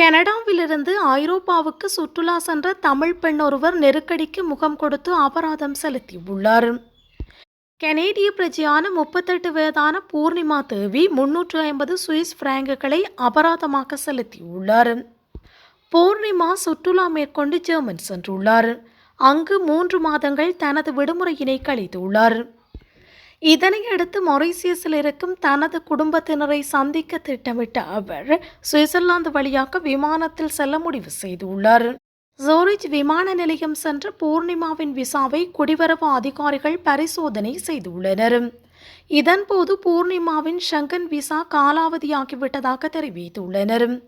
கனடாவிலிருந்து ஐரோப்பாவுக்கு சுற்றுலா சென்ற தமிழ் பெண் ஒருவர் நெருக்கடிக்கு முகம் கொடுத்து அபராதம் செலுத்தியுள்ளார். கனேடிய பிரஜையான முப்பத்தெட்டு வயதான பூர்ணிமா தேவி முன்னூற்று ஐம்பது சுவிஸ் பிராங்குகளை அபராதமாக செலுத்தியுள்ளார். பூர்ணிமா சுற்றுலா மேற்கொண்டு ஜெர்மன் சென்றுள்ளார். அங்கு மூன்று மாதங்கள் தனது விடுமுறையினை கழித்துள்ளார். இதனையடுத்து மொரீசியஸில் இருக்கும் தனது குடும்பத்தினரை சந்திக்க திட்டமிட்ட அவர் சுவிட்சர்லாந்து வழியாக விமானத்தில் செல்ல முடிவு செய்துள்ளார். ஜோரிச் விமான நிலையம் சென்ற பூர்ணிமாவின் விசாவை குடிவரவு அதிகாரிகள் பரிசோதனை செய்துள்ளனர். இதன்போது பூர்ணிமாவின் ஷங்கன் விசா காலாவதியாகிவிட்டதாக தெரிவித்துள்ளனர்.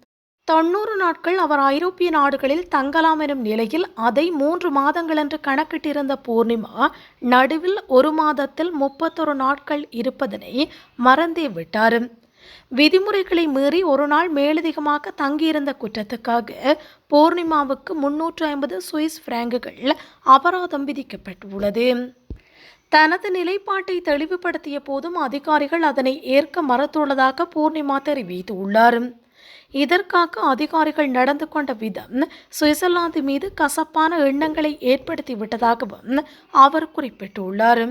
தொன்னூறு நாட்கள் அவர் ஐரோப்பிய நாடுகளில் தங்கலாம் எனும் நிலையில் அதை மூன்று மாதங்கள் என்று கணக்கிட்டிருந்த பூர்ணிமா நடுவில் ஒரு மாதத்தில் முப்பத்தொரு நாட்கள் இருப்பதனை மறந்தே விட்டார். விதிமுறைகளை மீறி ஒரு நாள் மேலதிகமாக தங்கியிருந்த குற்றத்துக்காக பூர்ணிமாவுக்கு முன்னூற்று ஐம்பது சுவிஸ் பிராங்குகள் அபராதம் விதிக்கப்பட்டுள்ளது. தனது நிலைப்பாட்டை தெளிவுபடுத்திய போதும் அதிகாரிகள் அதனை ஏற்க மறுத்துள்ளதாக பூர்ணிமா தெரிவித்துள்ளார். இதற்காக அதிகாரிகள் நடந்து கொண்ட விதம் சுவிட்சர்லாந்து மீது கசப்பான எண்ணங்களை ஏற்படுத்தி விட்டதாகவும் அவர் குறிப்பிட்டுள்ளார்.